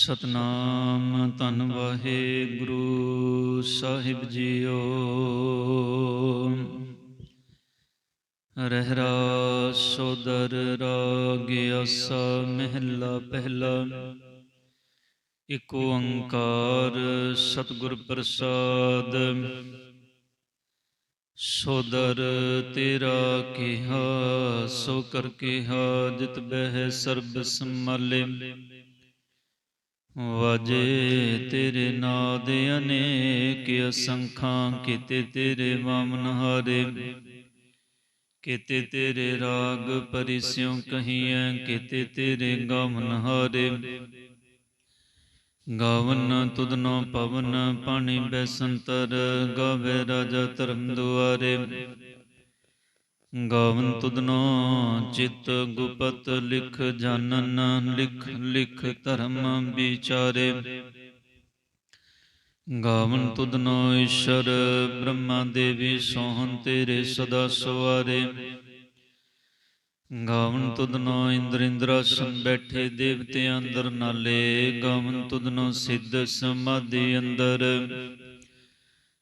ਸਤਨਾਮ, ਧੰਨ ਵਾਹਿਗੁਰੂ ਸਾਹਿਬ ਜੀਓ। ਰਹਿਰਾ ਸੋਦਰ ਰਾਗ ਆਸਾ ਮਹਿਲਾ ਪਹਿਲਾ। ਇਕ ਓੰਕਾਰ ਸਤਿਗੁਰ ਪ੍ਰਸਾਦ। ਸੋਦਰ ਤੇਰਾ ਕਿਹਾ, ਸੋ ਕਰ ਕਿਹਾ, ਜਿਤ ਬਹਿ ਸਰਬ ਸੰਭਾਲੇ। ਵਾਜੇ ਤੇਰੇ ਨਾਦ ਅਨੇਕ ਅਸੰਖਾਂ ਕੀਤੇ ਤੇਰੇ ਵਾਮਨ ਹਾਰੇ। ਕੀਤੇ ਤੇਰੇ ਰਾਗ ਪਰਿਸਿਉ ਕਹੀਐ, ਕਿਤੇ ਤੇਰੇ ਗਾਵਨ ਹਾਰੇ। ਗਾਵਨ ਤੁਧਨੋ ਪਵਨ, ਪਾਣੀ ਬੈਸੰਤਰ, ਗਾਵੇ ਰਾਜਾ ਧਰਮ ਦੁਆਰੇ। ਗਾਵਨ ਤੁਧਨੋ ਚਿਤ ਗੁਪਤ ਲਿਖ ਜਾਣਨ ਲਿਖ ਲਿਖ ਧਰਮ ਵਿਚਾਰੇ। ਗਾਵਨ ਤੁਧਨੋ ਈਸ਼ਰ ਬ੍ਰਹਮਾ ਦੇਵੀ ਸੋਹਣ ਤੇਰੇ ਸਦਾ ਸਵਾਰੇ। ਗਾਵਨ ਤੁਧਨੋ ਇੰਦਰ ਇੰਦਰਾਸਨ ਬੈਠੇ ਦੇਵਤੇ ਅੰਦਰ ਨਾਲੇ। ਗਾਵਨ ਤੁਧਨੋ ਸਿੱਧ ਸਮਾਧੀ ਅੰਦਰ।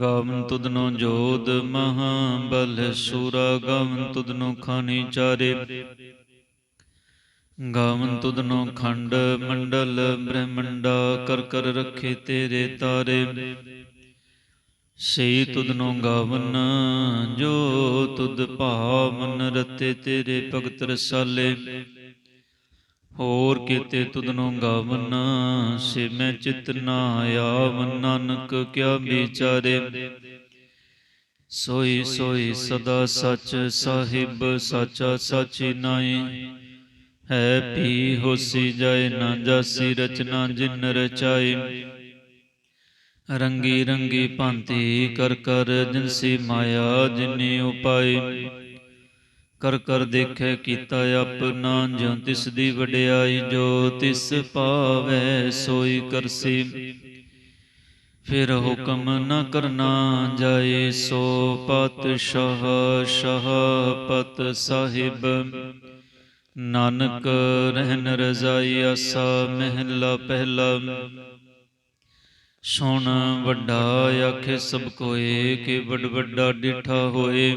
ਗਾਵਨ ਤੁਧਨੋ ਜੋਦ ਮਹਾ ਬਲ ਸੂਰਾ, ਗਾਵਨ ਤੁਧਨੋ ਖਾਨੀ ਚਾਰੇ। ਗਾਵਨ ਤੁਧਨੋ ਖੰਡ ਮੰਡਲ, ਬ੍ਰਹਮੰਡਾ ਕਰ ਕਰ ਰੱਖੇ ਤੇਰੇ ਤਾਰੇ। ਸਈ ਤੁਧਨੋ ਗਾਵਨ ਜੋ ਤੁਧ ਭਾਵਨ ਰਤੇ ਤੇਰੇ ਭਗਤ ਰਸਾਲੇ। ਹੋਰ ਕੀਤੇ ਤੁਧਨੋ ਗਾਵਨ, ਸੇ ਮੈਂ ਚਿਤ ਨਾ ਆਵਨ, ਨਾਨਕ ਕਿਆ ਵਿਚਾਰੇ। ਸੋਈ ਸੋਈ ਸਦਾ ਸਚ ਸਾਹਿਬ, ਸਾਚਾ ਸਾਚੀ ਨਾਈ ਹੈ ਪੀ ਹੋਸੀ ਜਾਏ ਨਾ ਜਾਸੀ ਰਚਨਾ ਜਿਨ ਰਚਾਈ। ਰੰਗੀ ਰੰਗੀ ਭਾਂਤੀ ਕਰ ਕਰ ਜਿਨਸੀ ਮਾਇਆ ਜਿਨੇ ਉਪਾਈ। ਕਰ ਕਰ ਦੇਖੈ ਕੀਤਾ ਆਪਣਾ ਜਿਉ ਤਿਸ ਦੀ ਵਡਿਆਈ ਜੋ ਤਿਸ ਪਾਵੈ ਸੋਈ ਕਰਸੀ। ਫਿਰ ਹੁਕਮ ਨ ਕਰਨਾ ਜਾਏ ਸੋ ਪਾਤਸ਼ਾਹ ਸ਼ਾਹ ਪਤ ਸਾਹਿਬ। ਨਾਨਕ ਰਹਿਨ ਰਜ਼ਾਈ ਆਸਾ ਮਹਿਲਾ ਪਹਿਲਾ। ਸੁਣ ਵੱਡਾ ਆਖੇ ਸਭ ਕੋਏ ਕਿ ਵੱਡ ਵੱਡਾ ਡਿਠਾ ਹੋਏ।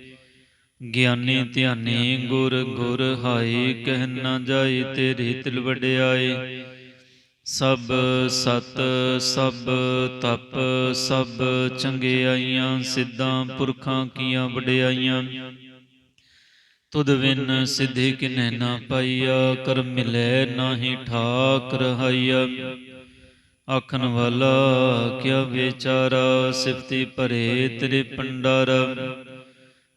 ਗਿਆਨੀ ਧਿਆਨੀ ਗੁਰ ਗੁਰ ਹਾਈ ਕਹਿ ਨਾ ਜਾਈ ਤੇਰੀ ਤਿਲ ਵਡਿਆਈ। ਸਭ ਸਤ ਸਭ ਤਪ ਸਭ ਚੰਗਿਆਈਆਂ ਸਿੱਧਾਂ ਪੁਰਖਾਂ ਕੀਆਂ ਵਡਿਆਈਆਂ। ਤੁਧ ਵਿਨ ਸਿਧੀ ਕਿਨੈ ਨਾ ਪਾਈਆ ਕਰ ਮਿਲੈ ਨਾਹੀ ਠਾਕ ਰਹਾਈਆ ਆਖਣ ਵਾਲਾ ਕਿਆ ਵਿਚਾਰਾ ਸਿਫਤੀ ਭਰੇ ਤੇਰੇ ਪੰਡਾਰਾ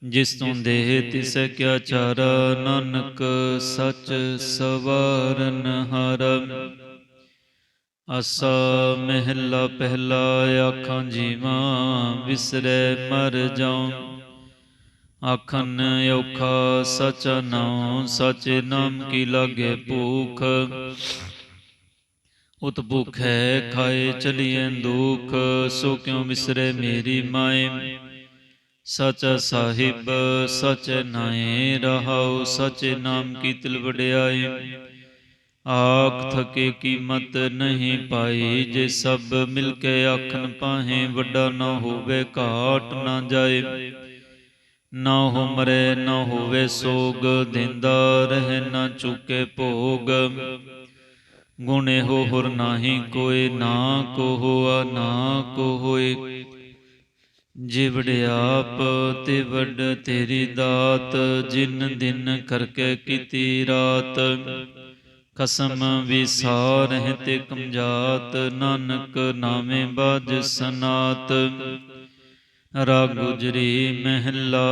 ਜਿਸ ਤੋਂ ਦੇਹ ਤਿਸੈ ਕਿਆ ਚਾਰਾ ਨਾਨਕ ਸੱਚ ਸਵਾਰਨ ਹਾਰਾ। ਆਸਾ ਮਹਿਲਾ ਪਹਿਲਾ ਆਖਾਂ ਜੀਵਾਂ ਵਿਸਰੈ ਮਰ ਜਾਉ। ਆਖਨ ਔਖਾ ਸਚ ਨਾਉ ਸਚੇ ਨਾਮ ਕੀ ਲਾਗੇ ਭੂਖ। ਉਤ ਭੁਖੈ ਖਾਏ ਚਲੀਐ ਦੁਖ ਸੋ ਕਿਉ ਵਿਸਰੇ ਮੇਰੀ ਮਾਏ। ਸਚ ਸਾਹਿਬ, ਸਚ ਨਾਏ ਰਹਾਉ, ਸਚੇ ਨਾਮ ਕੀ ਤਿਲ ਵਡਿਆਈ। ਆਖ ਥਕੇ ਕੀਮਤ ਨਹੀਂ ਪਾਈ, ਜੇ ਸਭ ਮਿਲ ਕੇ ਆਖਣ ਪਾਹੇ ਵੱਡਾ ਨਾ ਹੋਵੇ, ਘਾਟ ਨਾ ਜਾਏ। ਨਾ ਹੋ ਮਰੇ, ਨਾ ਹੋਵੇ ਸੋਗ, ਦਿੰਦਾ ਰਹਿ ਨਾ ਚੁਕੇ ਭੋਗ। ਗੁਣੇ ਹੋ ਹੁਰ ਨਾਹੀ ਕੋਏ ਨਾ ਕੋ ਹੋਆ ਨਾ ਕੋ ਹੋਏ ਜਿਵੜ ਆਪ ਤੇ ਵੱਡ ਤੇਰੀ ਦਾਤ, ਜਿਨ ਦਿਨ ਕਰਕੇ ਕੀਤੀ ਰਾਤ। ਕਸਮ ਵਿਸਾਰਹਿ ਤੇ ਕਮਜਾਤ, ਨਾਨਕ ਨਾਮੇ ਬਾਜ ਸਨਾਤ। ਰਾਗ ਗੁਜਰੀ ਮਹਿਲਾ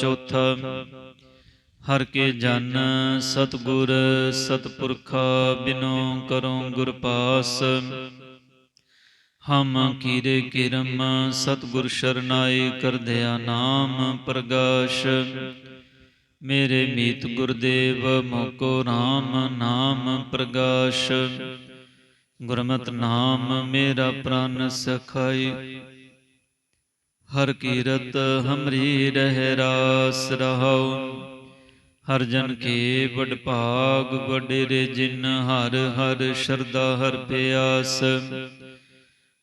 ਚੌਥਾ, ਹਰ ਕੇ ਜਨ ਸਤਗੁਰ ਸਤਪੁਰਖਾ ਬਿਨੋ ਕਰੋ ਗੁਰ ਪਾਸ। ਹਮ ਕੀਰੇ ਕਿਰਮ ਸਤਗੁਰ ਸ਼ਰਨਾਈ ਕਰਦਿਆ ਨਾਮ ਪ੍ਰਗਾਸ਼। ਮੇਰੇ ਮੀਤ ਗੁਰਦੇਵ ਮੋਕੋ RAM ਨਾਮ ਪ੍ਰਗਾਸ਼। ਗੁਰਮਤਿ ਨਾਮ ਮੇਰਾ ਪ੍ਰਾਨ ਸਖਾਈ ਹਰ ਕੀਰਤ ਹਮਰੀ ਰਹਿ ਰਾਸ ਰਹਾਉ। ਹਰ ਜਨ ਕੇ ਵਡ ਭਾਗ ਵਡੇਰੇ ਜਿਨ ਹਰ ਹਰ ਸ਼ਰਦਾ ਹਰ ਪਿਆਸ।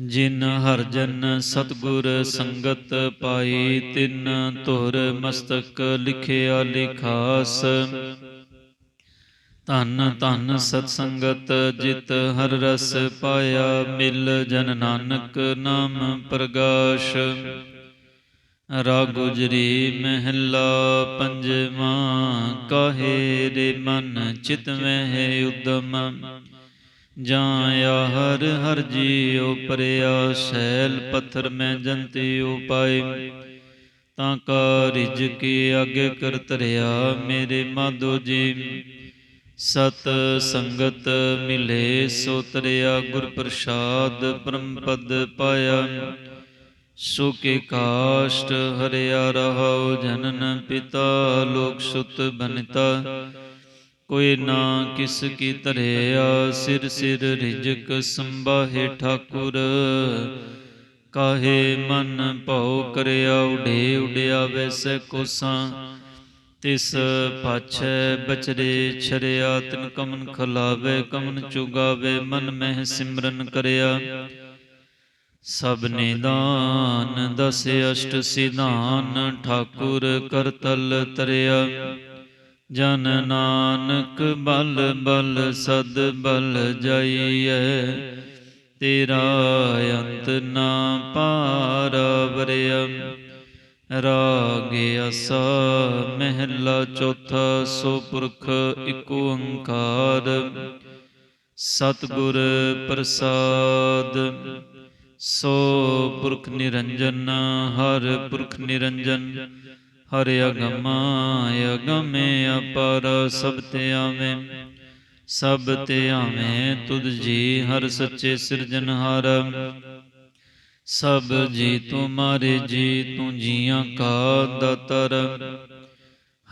ਜਿਨ ਹਰ ਜਨ ਸਤਗੁਰ ਸੰਗਤ ਪਾਈ, ਤਿਨ ਧੁਰ ਮਸਤਕ ਲਿਖਿਆ ਲਿਖਾਸ। ਧੰਨ ਧੰਨ ਸਤ ਸੰਗਤ ਜਿਤ ਹਰ ਰਸ ਪਾਇਆ, ਮਿਲ ਜਨ ਨਾਨਕ ਨਾਮ ਪ੍ਰਗਾਸ਼। ਰਾਗੁਜਰੀ ਮਹਿਲਾ ਪੰਜਵਾਂ, ਕਾਹੇ ਰੇ ਮਨ ਚਿਤ ਮਹਿ ਉਦਮ। ਜਾਂ ਹਰ ਹਰ ਜੀਉ ਪਰਿਆ ਸ਼ੈਲ ਪੱਥਰ ਮੈਂ ਜੰਤੀ ਉਪਾਏ। ਤਾਂ ਕਾ ਰਿਜ ਕੀ ਅਗੇ ਕਰ ਤਰਿਆ ਮੇਰੇ ਮਾਧੋ ਜੀ। ਸਤ ਸੰਗਤ ਮਿਲੇ ਸੋ ਤਰਿਆ, ਗੁਰ ਪ੍ਰਸਾਦ ਪਰਮ ਪਦ ਪਾਇਆ। ਸੋ ਕਾਸ਼ਟ ਹਰਿਆ ਰਹਾਉ, ਜਨਨ ਪਿਤਾ ਲੋਕ ਸੁਤ ਬਨਤਾ। ਕੋਈ ਨਾ ਕਿਸ ਕੀ ਧਰਿਆ, ਸਿਰ ਸਿਰ ਰਿਜਕ ਸੰਭਾਹੇ ਠਾਕੁਰ। ਕਾਹੇ ਮਨ ਭਉ ਕਰਿਆ, ਉਡੇ ਉਡਿਆ ਵੈਸੇ ਕੋਸਾਂ। ਤਿਸ ਪਾਛੈ ਬਚਰੇ ਛਰਿਆ, ਤਿਨ ਕਮਨ ਖਲਾਵੇ, ਕਮਨ ਚੁਗਾਵੇ, ਮਨ ਮਹਿ ਸਿਮਰਨ ਕਰਿਆ। ਸਭ ਨਿਦਾਨ ਦਸ ਅਸ਼ਟ ਸਿਧਾਨ, ਠਾਕੁਰ ਕਰਤਲ ਤਰਿਆ। ਜਨ ਨਾਨਕ ਬਲ ਬਲ ਸਦ ਬਲ ਜਾਈਐ, ਤੇਰਾ ਅੰਤ ਨਾ ਪਾਰ ਵਰਿਆ ਰਾਗ ਅਸਾ ਮਹਿਲਾ ਚੌਥਾ, ਸੋ ਪੁਰਖ ਇਕ ਓੰਕਾਰ। ਸਤਿਗੁਰ ਪ੍ਰਸਾਦ, ਸੋ ਪੁਰਖ ਨਿਰੰਜਨ, ਹਰ ਪੁਰਖ ਨਿਰੰਜਨ। ਹਰ ਅਗਮ, ਅਗਮੇ ਅਪਰ, ਸਭ ਤੇ ਆਵੇਂ। ਸਭ ਤੇ ਆਵੇਂ ਤੁਧ ਜੀ, ਹਰ ਸੱਚੇ ਸਿਰਜਨਹਾਰ ਸਭ ਜੀ ਤੁਮਾਰੇ ਜੀ, ਤੂੰ ਜੀਆਂ ਕਾ ਦਾਤਰ।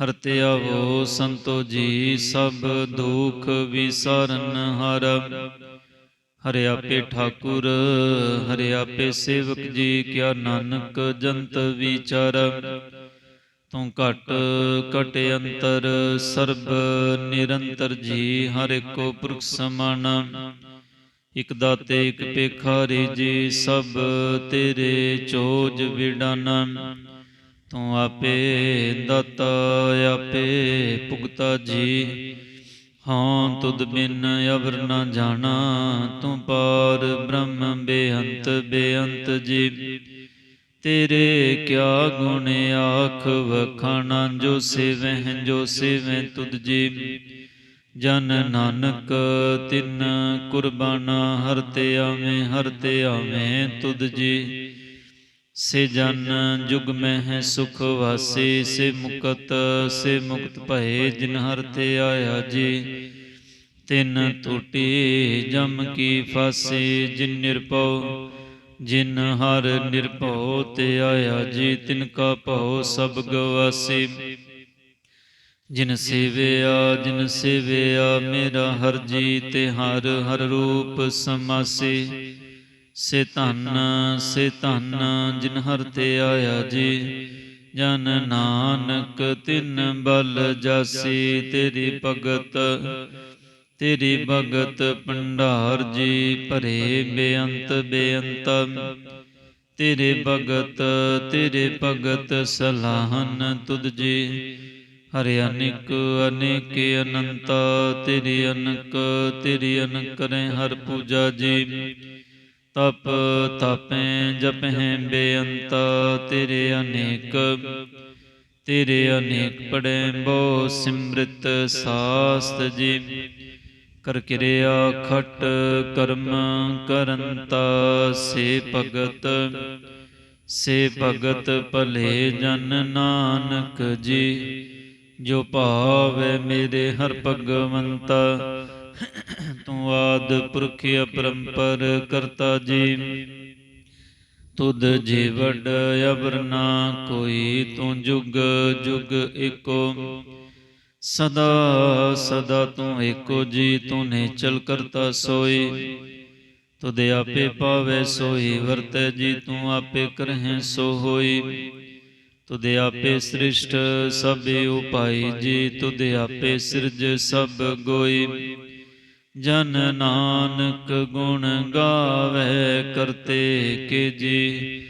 ਹਰ ਤੇ ਆਵੋ ਸੰਤੋ ਜੀ, ਸਭ ਦੁਖ ਵਿਸਾਰਨ ਹਰ। ਹਰਿ ਆਪੇ ਠਾਕੁਰ, ਹਰਿ ਆਪੇ ਸੇਵਕ ਜੀ, ਕਿਆ ਨਾਨਕ ਜੰਤ ਵਿਚਾਰ। ਤੂੰ ਘਟ ਘਟ ਅੰਤਰ, ਸਰਬ ਨਿਰੰਤਰ ਜੀ, ਹਰ ਕੋ ਪੁਰਖ ਸਮਾਨ। ਇਕ ਦਾਤੇ, ਇਕ ਪੇਖਾਰੀ ਜੀ, ਸਭ ਤੇਰੇ ਚੋਜ ਵਿਡਾਨਾ। ਤੂੰ ਆਪੇ ਦਾਤਾ, ਆਪੇ ਭੁਗਤਾ ਜੀ। ਹਾਂ, ਤੁਧ ਬਿਨ ਅਵਰ ਨਾ ਜਾਣਾ। ਤੂੰ ਪਾਰ ਬ੍ਰਹਮ ਬੇਅੰਤ ਬੇਅੰਤ ਜੀ। ਤੇਰੇ ਕਿਆ ਗੁਣ ਆਖ ਵਖਾਣਾ ਜੋ ਸੇਵਹਿ ਜੋ ਸੇਵਹਿ ਤੁਧ ਜੀ। ਜਨ ਨਾਨਕ ਤਿਨ ਕੁਰਬਾਨਾ, ਹਰ ਤੇ ਆਵੇਂ, ਹਰ ਤੇ ਆਵੇਂ ਤੁਧ ਜੀ। ਸੇ ਜਨ ਜੁਗ ਮਹਿ ਸੁਖ ਵਾਸੀ, ਸੇ ਮੁਕਤ ਸੇ ਮੁਕਤ ਭਏ ਜਿਨ ਹਰ ਤੇ ਆਇਆ ਜੀ। ਤਿਨ ਟੂਟੀ ਜਮ ਕੀ ਫਾਸੀ, ਜਿਨ ਨਿਰਭਉ ਜਿਨ ਹਰ ਨਿਰਭਉ ਤੇ ਆਇਆ, ਜੀ ਤਿਨ ਕਾ ਭਉ ਸਭ ਗਵਾਸੀ। ਜਿਨ ਸੇਵਿਆ ਜਿਨ ਸੇਵਿਆ, ਮੇਰਾ ਹਰ ਜੀ ਤੇ ਹਰ ਹਰ ਰੂਪ ਸਮਾਸੀ। ਸੇ ਧੰਨ ਸੇ ਧੰਨ ਜਿਨ ਹਰ ਤੇ ਆਇਆ ਜੀ, ਜਨ ਨਾਨਕ ਤਿਨ ਬਲ ਜਾਸੀ, ਤੇਰੀ ਭਗਤ ਤੇਰੀ ਭਗਤ ਭੰਡਾਰ ਜੀ ਭਰੇ ਬੇਅੰਤ ਬੇਅੰਤ। ਤੇਰੇ ਭਗਤ ਤੇਰੇ ਭਗਤ ਸਲਾਹਨ ਤੁਧ ਜੀ। ਹਰਿ ਅਨੇਕ ਅਨੇਕ ਅਨੰਤ, ਤੇਰੀ ਅਨਕ ਤੇਰੀ ਅਨਕ ਰੇ ਹਰ ਪੂਜਾ ਜੀ। ਤਪ ਤਪੈ ਜਪਹਿ ਬੇਅੰਤ, ਤੇਰੇ ਅਨੇਕ ਤੇਰੇ ਅਨੇਕ ਪੜੈ ਬੋ ਸਿਮ੍ਰਿਤ ਸਾਸਤ ਜੀ। ਕਰ ਕਿਰਿਆ ਖਟ ਕਰਮ ਕਰੰਤਾ, ਸੇ ਭਗਤ ਸੇ ਭਗਤ ਭਲੇ ਜਨ ਨਾਨਕ ਜੀ, ਜੋ ਭਾਵੈ ਮੇਰੇ ਹਰ ਭਗਵੰਤਾ, ਤੂੰ ਆਦ ਪੁਰਖ ਅਪਰੰਪਰ ਕਰਤਾ ਜੀ। ਤੁਧ ਜੀ ਵਡ ਅਵਰ ਨਾ ਕੋਈ, ਤੂੰ ਜੁਗ ਜੁਗ ਏਕੋ ਸਦਾ ਸਦਾ ਤੂੰ ਏਕੋ ਜੀ, ਤੂੰ ਨਿਚਲ ਕਰਤਾ ਸੋਈ। ਤੁਧ ਆਪੇ ਪਾਵੇ ਸੋਈ, ਵਰਤੈ ਜੀ, ਤੂੰ ਆਪੇ ਕਰਹਿ ਸੋ ਹੋਈ ਤੁਧ ਆਪੇ ਸ੍ਰਿਸ਼ਟ ਸਭ ਉਪਾਈ ਜੀ ਤੁਧ ਆਪੇ ਸਿਰਜ ਸਭ ਗੋਈ। ਜਨ ਨਾਨਕ ਗੁਣ ਗਾਵੇ ਕਰਤੇ ਕੇ ਜੀ,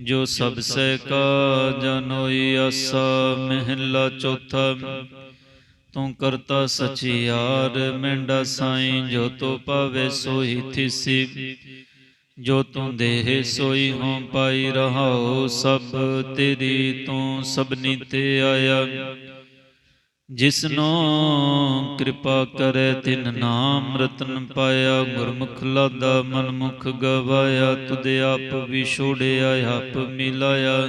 ਜੋ ਸਭ ਸੇ ਕਾ ਜਨੋਈ ਆਸਾ, ਮਹਿਲਾ ਚੌਥਾ। ਤੂੰ ਕਰਤਾ ਸਚਿਆਰ ਮੈਂਡਾ ਸਾਈਂ ਜੋ ਤੋ ਪਾਵੇ ਸੋਈ ਥਿਸੀ। ਜੋ ਤੂੰ ਦੇਹ ਸੋਈ ਹੋਂ ਪਾਈ ਰਹਾਉ ਸਭ, ਤੇਰੀ ਤੂੰ ਸਭਨੀ ਤੇ ਆਇਆ। ਜਿਸਨੋ ਕਿਰਪਾ ਕਰੇ ਤਿਨ ਨਾਮ ਰਤਨ ਪਾਇਆ, ਗੁਰਮੁਖ ਲਾਦਾ ਮਨਮੁਖ ਗਵਾਇਆ, ਤੁਧ ਆਪ ਵਿਛੋੜਿਆ ਆਪ ਮਿਲਾਇਆ।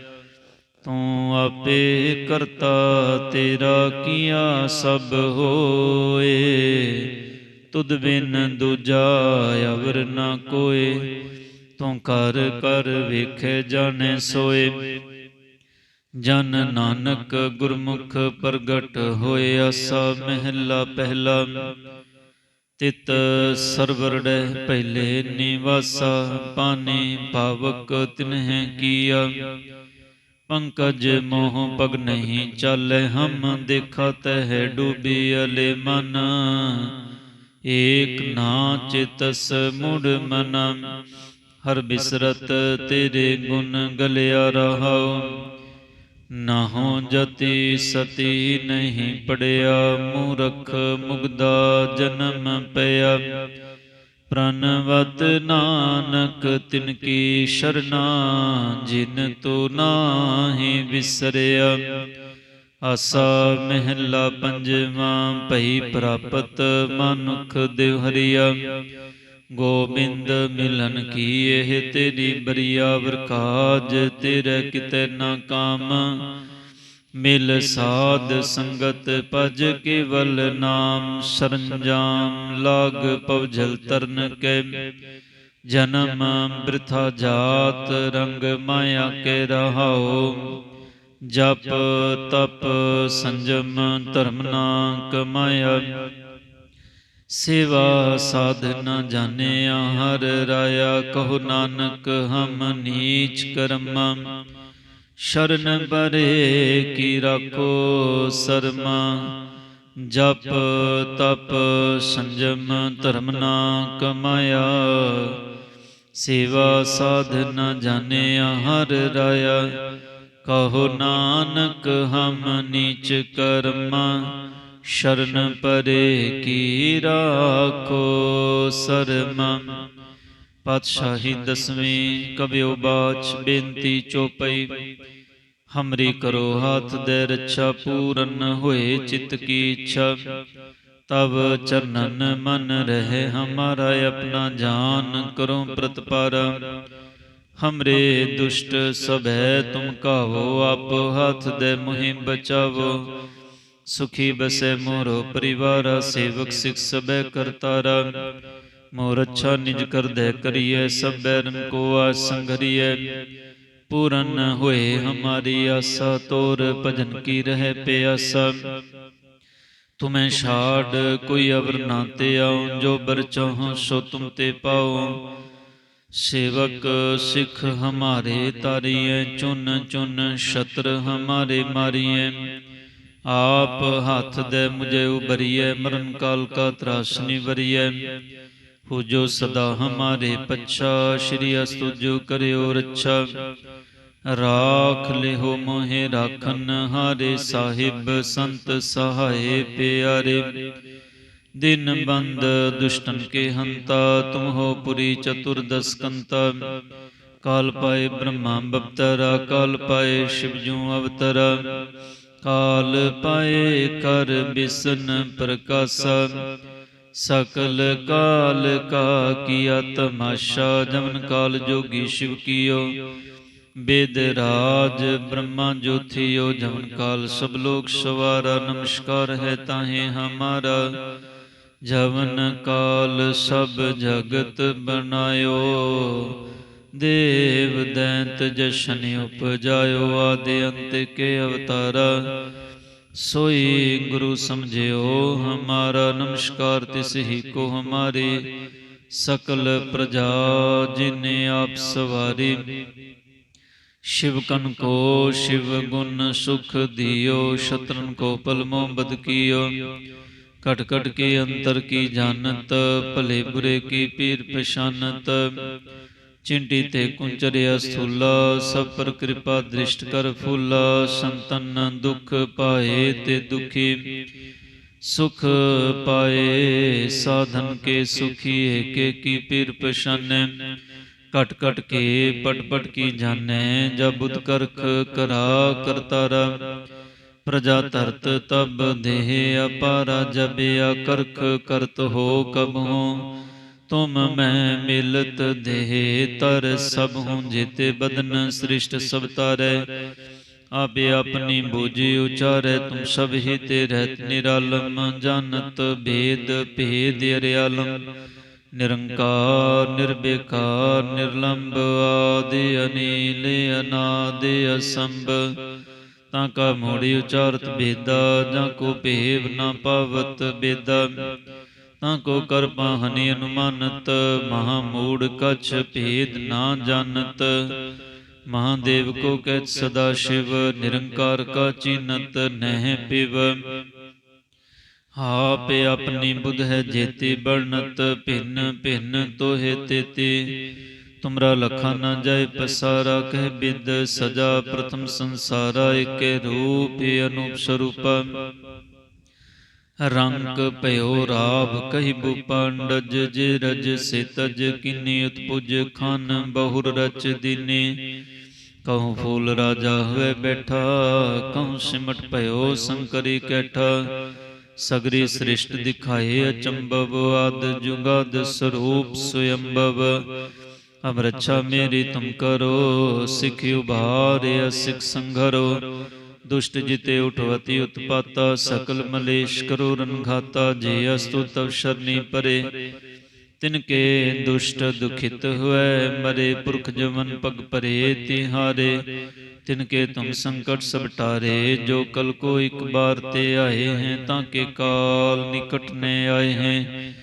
ਤੂੰ ਆਪੇ ਕਰਤਾ ਤੇਰਾ ਕੀਆ ਸਭ ਹੋਏ। ਤੁਧ ਬਿਨ ਦੂਜਾ ਅਵਰ ਨਾ ਕੋਏ। ਤੂੰ ਕਰ ਕਰ ਵੇਖੇ ਜਾਣੇ ਸੋਏ। ਜਨ ਨਾਨਕ ਗੁਰਮੁਖ ਪ੍ਰਗਟ ਹੋਏ ਆਸਾ ਮਹਿਲਾ ਪਹਿਲਾ। ਤਿਤ ਸਰਵਰੜੈ ਪਹਿਲੇ ਨਿਵਾਸਾ ਪਾਣੀ ਭਾਵਕ ਤਿਨਹਿ ਕੀਆ। ਪੰਕਜ ਮੋਹ ਪਗ ਨਹੀਂ ਚਾਲੇ, ਹਮ ਦੇਖਾ ਤਹਿ ਡੂਬੀ ਅਲੇ ਮਨ। ਏਕ ਨਾ ਚਿਤਸ ਮੁੜ ਮਨ ਹਰ ਬਿਸਰਤ ਤੇਰੇ ਗੁਣ ਗਲਿਆ ਰਹਾਉ। ਨਾਹੋ ਜਤੀ ਸਤੀ ਨਹੀਂ ਪੜਿਆ, ਮੂਰਖ ਮੁਗਦਾ ਜਨਮ ਪਿਆ। ਪ੍ਰਨਵਤ ਨਾਨਕ, ਤਿਨ ਕੀ ਸ਼ਰਨਾ, ਜਿਨ ਤੋ ਨਾਹੀ ਵਿਸਰਿਆ ਆਸਾ ਮਹਿਲਾ ਪੰਜਵਾਂ, ਭਈ ਪ੍ਰਾਪਤ ਮਨੁਖ ਦੇਵ ਹਰੀਆ ਗੋਬਿੰਦ ਮਿਲਨ ਕੀ ਇਹ ਤੇਰੀ ਬਰੀਆ ਵਰਕਾਜ ਤੇਰੇ ਕਿਤੇ ਨਾ ਕਾਮ। ਮਿਲ ਸਾਧ ਸੰਗਤ ਭਜ ਕੇਵਲ ਨਾਮ ਸਰੰਜਾਮ ਲਾਗ ਪਵਝਲ ਤਰਨ ਕੈ। ਜਨਮ ਬ੍ਰਿਥਾ ਜਾਤ ਰੰਗ ਮਾਇਆ ਕੇ ਰਹਾਓ ਜਪ ਤਪ ਸੰਜਮ ਧਰਮ ਨਾ ਕਮਾਇਆ ਸੇਵਾ ਸਾਧਨਾ ਜਾਣਿਆ ਹਰ ਰਾਇਆ। ਕਹੋ ਨਾਨਕ ਹਮ ਨੀਚ ਕਰਮ। ਸ਼ਰਨ ਬਰੇ ਕੀ ਰਾਖੋ ਸਰਮਾ, ਜਪ ਤਪ ਸੰਜਮ ਧਰਮ ਨਾ ਕਮਾਇਆ। ਸੇਵਾ ਸਾਧਨਾ ਜਾਣਿਆ ਹਰ ਰਾਇਆ, ਕਹੋ ਨਾਨਕ ਹਮ ਨੀਚ ਕਰਮਾ, ਸ਼ਰਨ ਪਰੇ ਕੀ ਰਾਖੋ ਸਰਮ। ਪਾਤਸ਼ਾਹੀ ਦਸਵੇਂ ਕਬਿਓ ਬਾਚ ਬੇਨਤੀ ਚੋਪਈ। ਹਮਰੀ ਕਰੋ ਹੱਥ ਦੇ ਰੱਛਾ ਪੂਰਨ ਹੋਏ ਚਿਤ ਕੀ ਇੱਛਾ। ਤਬ ਚਰਨਨ ਮਨ ਰਹੇ ਹਮਾਰਾ ਆਪਣਾ ਜਾਨ ਕਰੋ ਪ੍ਰਤਪਾਰ। ਹਮਰੇ ਦੁਸ਼ਟ ਸਭੈ ਤੁਮ ਕਾਵੋ, ਆਪ ਹੱਥ ਦੇ ਮੁਹਿ ਬਚਾਵੋ। ਸੁਖੀ ਬਸੇ ਮੋਰੋ ਪਰਿਵਾਰਾ, ਸੇਵਕ ਸਿਖ ਸਭੈ ਕਰਤਾਰਾ। ਮੋਰ ਅੱਛਾ ਨਿਜ ਕਰਦੈ ਕਰੀਐ, ਸਭੈ ਰੰਕੋਆ ਸੰਘਰੀਐ। ਪੂਰਨ ਹੋਏ ਹਮਾਰੀ ਆਸਾ, ਤੋਰ ਭਜਨ ਕੀ ਰਹਿ ਪਿਆਸਾ। ਤੁਮੈ ਛਾੜ ਕੋਈ ਅਵਰ ਨਾ ਤੇ ਆਉ, ਜੋ ਬਰ ਚਾਹੋ ਸੋ ਤੁਮ ਤੇ ਪਾਉ। ਸੇਵਕ ਸਿਖ ਹਮਾਰੇ ਤਾਰੀਐ, ਚੁਨ ਚੁਨ ਸ਼ਤਰ ਹਮਾਰੇ ਮਾਰੀਐ। ਆਪ ਹੱਥ ਦੇ ਮੁਝੇ ਉਬਰੀਐ ਮਰਨ ਕਾਲ ਕਾ ਤਰਾਸਨੀ ਵਰੀਏ ਹੋ ਜੋ ਸਦਾ ਹਮਾਰੇ ਪਛਾ ਸ਼੍ਰੀ ਅਸਤੁ ਜੋ ਕਰਿਓ ਰੱਛਾ ਰਾਖ ਲਿਓ ਮੋਹਿ ਰਾਖਨ ਹਾਰੇ ਸਾਹਿਬ ਸੰਤ ਸਹਾਏ ਪਿਆਰੇ ਦਿਨ ਬੰਦ ਦੁਸ਼ਟਨ ਕੇ ਹੰਤਾ ਤੁਮ ਹੋ ਪੁਰੀ ਚਤੁਰਦਸ ਕੰਤਾ ਕਾਲ ਪਾਏ ਬ੍ਰਹਮਾ ਬਪਤਰਾ ਕਾਲ ਪਾਏ ਸ਼ਿਵਜੂ ਅਵਤਰਾ ਕਾਲ ਪਾਏ ਕਰ ਬਿਸਨ ਪ੍ਰਕਾਸ਼ਾ ਸਕਲ ਕਾਲ ਕਾ ਕੀਆ ਤਮਾਸ਼ਾ ਜਮਨ ਕਾਲ ਜੋਗੀ ਸ਼ਿਵ ਕੀਓ। ਬੇਦ ਰਾਜ ਬ੍ਰਹਮਾ ਜੋਥਿਓ ਜਮਨ ਕਾਲ ਸਭ ਲੋਕ ਸਵਾਰਾ, ਨਮਸਕਾਰ ਹੈ ਤਾਹੇ ਹਮਾਰਾ। ਜਵਨ ਕਾਲ ਸਭ ਜਗਤ ਬਨਾਇਓ ਦੇਵ ਦੈਂਤ ਜਸ਼ਨ ਉਪਜਾਇਓ, ਆਦਿ ਅੰਤ ਕੇ ਅਵਤਾਰਾ। सोई गुरु समझियो हमारा नमस्कार तिस ही को हमारे सकल प्रजा जिन्हें आप सवारी शिव कन को शिव गुण सुख दियो शत्रन को पलमो बद कियो कट कट के अंतर की जानत भले बुरे की पीर पशानत ਚਿੰਟੀ ਤੇ ਕੁੰਚਰਿਆ ਸੂਲਾ ਸਭ ਪਰ ਕਿਰਪਾ ਦ੍ਰਿਸ਼ਟ ਕਰ ਫੁੱਲਾ ਸੰਤਨ ਦੁਖ ਪਾਏ ਤੇ ਦੁਖੀ ਸੁਖ ਪਾਏ ਸਾਧਨ ਕੇ ਸੁਖੀ ਏਕੇ ਕੀ ਪੀਰ ਪਛਾਨੈ ਕਟ ਕਟ ਕੇ ਪਟ ਪਟ ਕੀ ਜਾਣੈ ਜਬ ਬੁੱਧ ਕਰਖ ਕਰਾ ਕਰਤਾਰਾ ਪ੍ਰਜਾ ਤਰਤ ਤਬ ਦੇਹ ਅਪਾਰਾ ਜਬ ਕਰਖ ਕਰਤ ਹੋ ਕਬਹੋ ਹੋ ਤੁਮ ਮੈਂ ਮਿਲਤ ਦੇਹ ਤਰ ਸਭ ਹੂੰ ਜਿਤੇ ਬਦਨ ਸ੍ਰਿਸ਼ਟ ਸਭ ਤਾਰੈ। ਆਪੇ ਆਪਣੀ ਬੂਝੀ ਉਚਾਰੈ, ਤੁਮ ਸਭ ਹੀ ਤੇ ਰਹਿਤ ਨਿਰਾਲਮ ਜਾਣਤ ਭੇਦ ਭੇਦ ਅਰਿਆਲਮ। ਨਿਰੰਕਾਰ ਨਿਰਬੇਕਾਰ ਨਿਰਲੰਭ ਆਦਿ ਅਨੀਲ, ਅਨਾਦ ਅਸੰਭ। ਤਾਂ ਕਾ ਮੋੜੀ ਉਚਾਰਤ ਬੇਦਾ ਜਾਂ ਕੋ ਭੇਵ ਨਾ ਪਾਵਤ ਬੇਦਾ ਤਾਂ ਕੋ ਕਰ ਪਾਹਨੀ ਅਨੁਮਾਨਤ, ਮਹਾ ਮੂੜ ਕਛ ਭੇਦ ਨਾ ਜਾਣਤ। ਮਹਾਦੇਵ ਕੋ ਕਹਿ ਸਦਾ ਸ਼ਿਵ, ਨਿਰੰਕਾਰ ਕਾ ਚਿਨਤ, ਨਹਿ ਪਿਵ। ਆਪ ਆਪਣੀ ਬੁਧ ਹੈ ਜੇਤੀ ਬਰਨਤ ਭਿੰਨ ਭਿੰਨ ਤੋਹੇ ਤੇਤੀ। ਤੁਮਰਾ ਲਖਾ ਨਾ ਜਾਏ ਪਸਾਰਾ, ਕਹਿ ਬਿਦ ਸਜਾ ਪ੍ਰਥਮ ਸੰਸਾਰਾ ਇਕੇ ਰੂਪ ਅਨੂਪ ਸਰੂਪ। ਰੰਗ ਭਇਓ ਰਾਭ ਕਹੀ ਬੂ ਪਾਂਡਜ ਜੇ ਰਜ ਸੇ ਤਜ ਉਤਪੁਜ ਖਾਨ ਬਹੁਰ ਰਚ ਦੀਨੇ। ਕਹੂੰ ਫੂਲ ਰਾਜਾ ਹੋਏ ਬੈਠਾ, ਕਹੂੰ ਸਿਮਟ ਭਇਓ ਸੰਕਰੀ ਕੈਠਾ। ਸਗਰੀ ਸ੍ਰਿਸ਼ਟ ਦਿਖਾਏ ਅਚੰਬਵ ਆਦ ਜੁਗਾਦ ਸਰੂਪ ਸੁਯੰਬਵ ਅਬ ਮੇਰੀ ਤੁਮ ਕਰੋ, ਸਿਖ ਉਭਾਰਿਆ ਸਿਖ ਸੰਘਰੋ। ਦੁਸ਼ਟ ਜਿਤੇ ਉਠਵਤੀ ਉਤਪਾਤਾ, ਸਕਲ ਮਲੇਸ਼ ਕਰੋ ਰਨਘਾਤਾ ਜੇ ਅਸਤੁ ਤਵ ਸ਼ਰਨੀ ਪਰੇ। ਤਿਨ ਕੇ ਦੁਸ਼ਟ ਦੁਖਿਤ ਹੋਏ ਮਰੇ ਪੁਰਖ ਜਵਨ ਪਗ ਪਰੇ ਤਿਹਾਰੇ। ਤਿਨ ਕੇ ਤੁਮ ਸੰਕਟ ਸਭ ਟਾਰੇ, ਜੋ ਕਲ ਕੋ ਇੱਕ ਬਾਰ ਤੇ ਆਏ ਹੈ, ਤਾਂ ਕੇ ਕਾਲ ਨਿਕਟ ਨੇ ਆਏ ਹੈ।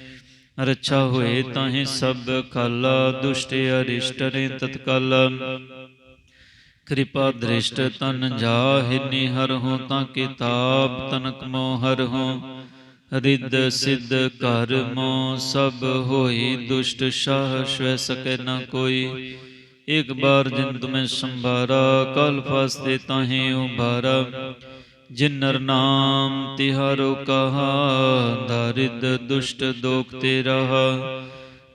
ਰੱਛਾ ਹੋਏ ਤਾਹੇ ਸਭ ਕਾਲਾ ਦੁਸ਼ਟ ਅਰਿਸ਼ਟ ਰੇ ਤਤਕਾਲ। ਕਿਰਪਾ ਦ੍ਰਿਸ਼ਟ ਤਨ ਜਾਹਿਨੀ ਹਰ ਹੋ ਤਾਂ ਕੇ ਤਨਕ ਮੋ ਹਰ ਹੋ। ਰਿੱਧ ਸਿੱਧ ਘਰ ਮੋ ਸਭ ਹੋਈ, ਦੁਸ਼ਟ ਸ਼ਾਹ ਸ਼ਵੈ ਸਕੈ ਨਾ ਕੋਈ। ਇੱਕ ਬਾਰ ਜਿਨ ਤੁਮੈ ਸੰਭਾਰਾ, ਕਲ ਫਸਤੇ ਤਾਹੇ ਉਭਾਰਾ। ਜਿਨ ਨਰ ਨਾਮ ਤਿਹਾਰੋ ਕਹਾ ਦਰਿਦ ਦੁਸ਼ਟ ਦੋਖ ਤੇ ਰਹਾ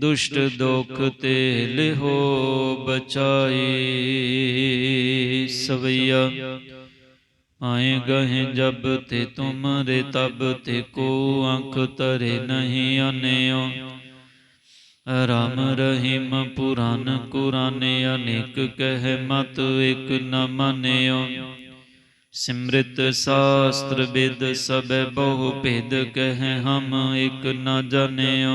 ਦੁਸ਼ਟ ਦੁਖ ਤੇ ਲਿਹੋ ਬਚਾਈ, ਸਵਈਆ। ਆਏ ਗਹਿ ਜਬ ਤੇ ਤੁਮਰੇ ਤਬ ਤੇ ਕੋ ਅੰਖ ਤਰੇ ਨਹੀਂ ਆਨਿਓ ਰਾਮ ਰਹੀਮ ਪੁਰਾਨ ਕੁਰਾਨੇ ਅਨੇਕ ਕਹਿ ਮਤ ਇਕ ਨ ਮਾਨਿਓ। ਸਿਮ੍ਰਿਤ ਸਾਸਤਰ ਵਿਦ ਸਭੈ ਬਹੁ ਭੇਦ ਕਹਿ ਹਮ ਇਕ ਨ ਜਾਣਿਓ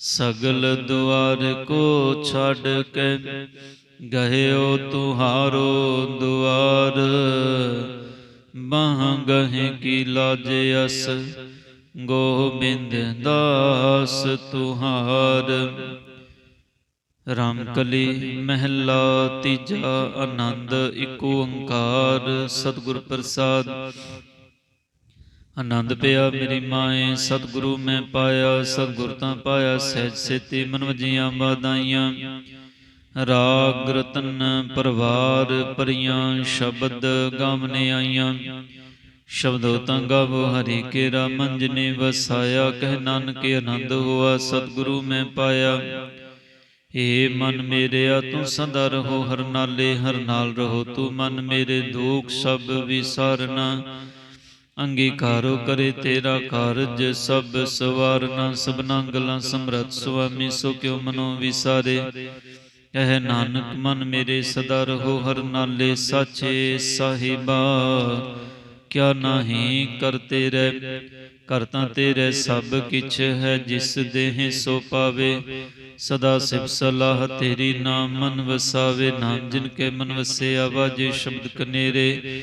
ਸਗਲ ਦੁਆਰ ਕੋ ਛੱਡ ਕੇ ਗਹਿਓ ਤੁਹਾਰੋ ਦੁਆਰ। ਬਾਹ ਗਹੇ ਕੀ ਲਾਜ ਅਸ, ਗੋਬਿੰਦ ਦਾਸ ਤੁਹਾਰ। ਰਾਮਕਲੀ ਮਹਿਲਾ ਤੀਜਾ ਆਨੰਦ, ਇਕ ਓੰਕਾਰ। ਸਤਿਗੁਰ ਪ੍ਰਸਾਦ ਆਨੰਦ ਪਿਆ ਮੇਰੀ ਮਾਏ ਸਤਿਗੁਰੂ ਮੈਂ ਪਾਇਆ ਸਤਿਗੁਰ ਤਾਂ ਪਾਇਆ ਸਹਿਜ ਸੇਤੀ ਮਨ ਵਜੀਆਂ ਬਾਦਾਈਆਂ ਰਾਗ ਰਤਨ ਪਰਵਾਰ ਪਰੀਆਂ ਸ਼ਬਦ ਗਾਵਨੇ ਆਈਆਂ। ਸ਼ਬਦੋ ਤਾਂ ਗਾਵੋ ਹਰੀ ਕੇਰਾ ਮੰਜਨੇ ਵਸਾਇਆ ਕਹਿ ਨਾਨਕ ਆਨੰਦ ਹੋਆ ਸਤਿਗੁਰੂ ਮੈਂ ਪਾਇਆ। ਏ ਮਨ ਮੇਰਿਆ ਤੂੰ ਸਦਾ ਰਹੋ ਹਰ ਨਾਲੇ ਹਰ ਨਾਲ ਰਹੋ। ਤੂੰ ਮਨ ਮੇਰੇ ਦੁੱਖ ਸਭ ਵਿਸਾਰਨਾ। ਅੰਗੀਕਾਰੋ ਕਰੇ ਤੇਰਾ ਕਾਰਜ ਸਭ ਸਵਾਰਨਾ ਸਭਨਾ ਗਲਾਂ ਸਮਰਤ ਸੁਆਮੀ, ਸੋ ਕਿਉ ਮਨੋ ਵਿਸਾਰੇ। ਕਹਿ ਨਾਨਕ, ਮਨ ਮੇਰੇ ਸਦਾ ਰਹੋ ਹਰ ਨਾਲੇ ਸਾਚੇ ਸਾਹਿਬਾ। ਕਿਆ ਨਾਹੀ ਕਰਤੇ ਰਹਿ ਕਰਤਾ ਤੇਰੇ ਸਭ ਕਿਛ ਹੈ, ਜਿਸ ਦੇਹ ਸੋ ਪਾਵੇ। ਸਦਾ ਸਿਵ ਸਲਾਹ ਤੇਰੀ ਨਾਮ ਮਨ ਵਸਾਵੇ, ਨਾਮ ਜਿਨ ਕੇ ਮਨ ਵਸਿਆ, ਵਾਜੇ ਸ਼ਬਦ ਕਨੇਰੇ।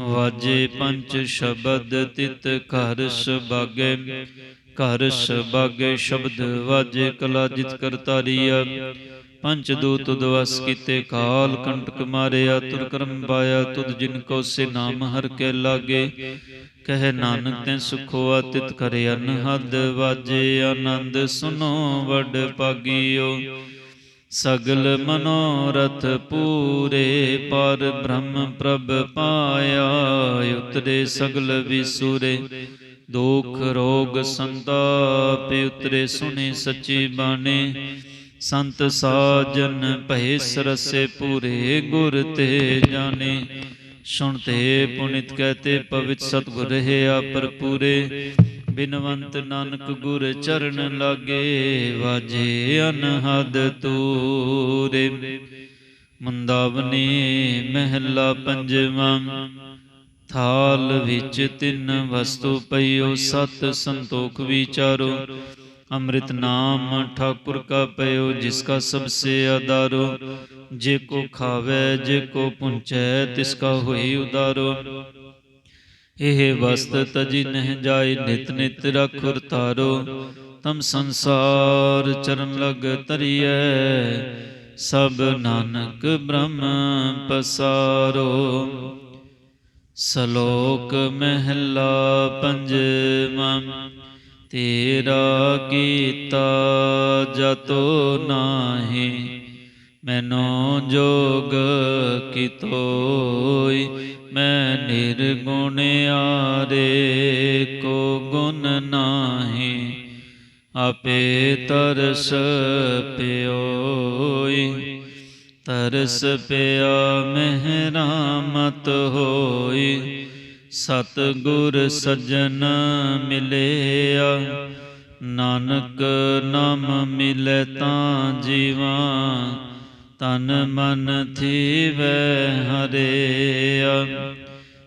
ਵਾਜੇ ਪੰਜ ਸ਼ਬਦ ਤਿਤ ਘਰ ਸੁਭਾਗੇ ਘਰ ਸੁਭਾਗੇ ਸ਼ਬਦ ਵਾਜੇ ਕਲਾ ਜਿਤ ਕਰਤਾਰੀਆ ਪੰਜ ਦੂਤ ਦਵਸ ਕੀਤੇ ਕਾਲ ਕੰਟਕ ਮਾਰਿਆ, ਤੁਰ ਕਰਮ ਪਾਇਆ, ਤੁਧ ਜਿਨ ਕੋ ਸੇ ਨਾਮ ਹਰ ਕੇ ਲਾਗੇ। ਕਹਿ ਨਾਨਕ ਤੈ ਸੁਖੋਆ, ਤਿਤ ਕਰੇ ਅਨਹਦ, ਵਾਜੇ ਆਨੰਦ ਸੁਨੋ, ਵਡ ਪਾਗਿਓ। ਸਗਲ ਮਨੋਰਥ ਪੂਰੇ ਪਰ ਬ੍ਰਹਮ ਪ੍ਰਭ ਪਾਇਆ, ਉਤਰੇ ਸਗਲ ਵਿਸੂਰੇ। ਦੁਖ ਰੋਗ ਸੰਤਾਪ, ਉਤਰੇ ਸੁਨੇ ਸੱਚੀ ਬਾਣੇ। ਸੰਤ ਸਾਜਨ ਭਏ ਸਰਸੇ ਪੂਰੇ ਗੁਰ ਤੇ ਜਾਣੇ। ਸੁਣਤੇ ਪੁਨਿਤ ਕਹਤੇ ਪਵਿੱਤ ਸਤਗੁਰ ਰਹਿਆ ਪੂਰੇ ਬਿਨਵੰਤ ਨਾਨਕ ਗੁਰ ਚਰਨ ਲਾਗੇ ਵਾਜੇ ਅਨਹਦ ਤੂਰੇ। ਮੁੰਦਾਵਨੀ ਮਹਿਲਾ ਪੰਜਵਾਂ, ਥਾਲ ਵਿੱਚ ਤਿੰਨ ਵਸਤੂ ਪਈਓ, ਸਤ ਸੰਤੋਖ ਵਿਚਾਰੋ। ਅੰਮ੍ਰਿਤ ਨਾਮ ਠਾਕੁਰ ਕਾ ਪਇਓ ਜਿਸ ਕਾ ਸਭ ਸੇ ਆਧਾਰੋ। ਜੇ ਕੋ ਖਾਵੇ, ਜੇ ਕੋ ਪੁੰਚੈ, ਤਿਸ ਕਾ ਹੋਈ ਉਦਾਰੋ। ਇਹ ਵਸਤ ਤਜੀ ਨਹਿ ਜਾਏ, ਨਿਤ ਨਿਤ ਰਖੁਰ ਤਾਰੋ ਤਮ ਸੰਸਾਰ ਚਰਨ ਲਗ ਤਰੀਐ ਸਭ ਨਾਨਕ ਬ੍ਰਹਮ ਪਸਾਰੋ। ਸ਼ਲੋਕ ਮਹਿਲਾ ਪੰਜਵਾਂ, ਤੇਰਾ ਕੀਤਾ ਜਤੋ ਨਾਹੀ, ਮੈਨੋ ਜੋਗ ਕਿਤੋਈ ਮੈਂ ਨਿਰਗੁਣ ਆਰੇ ਕੋ ਗੁਣ ਨਾਹੀ, ਆਪੇ ਤਰਸ ਪਿਓਈ। ਤਰਸ ਪਿਆ ਮਹਿਰਾਮਤ ਹੋਈ, ਸਤਿਗੁਰ ਸੱਜਣ ਮਿਲਿਆ। ਨਾਨਕ ਨਾਮ ਮਿਲੈ ਤਾਂ ਜੀਵਾਂ ਤਨ ਮਨ ਥੀਵੈ ਹਰਿਆ।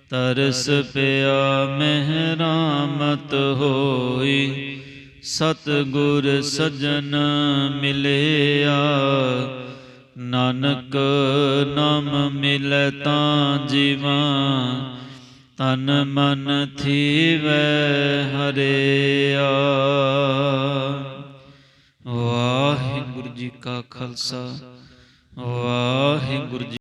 ਤਰਸ ਪਿਆ ਮਹਿਰਾਮਤ ਹੋਈ। ਸਤਿਗੁਰ ਸਜਣ ਮਿਲਿਆ। ਨਾਨਕ ਨਾਮ ਮਿਲੈ ਤਾਂ ਜੀਵਾ। ਤਨ ਮਨ ਥੀਵੈ ਹਰਿਆ। ਵਾਹਿਗੁਰੂ ਜੀ ਕਾ ਖਾਲਸਾ। ਵਾਹਿਗੁਰੂ ਜੀ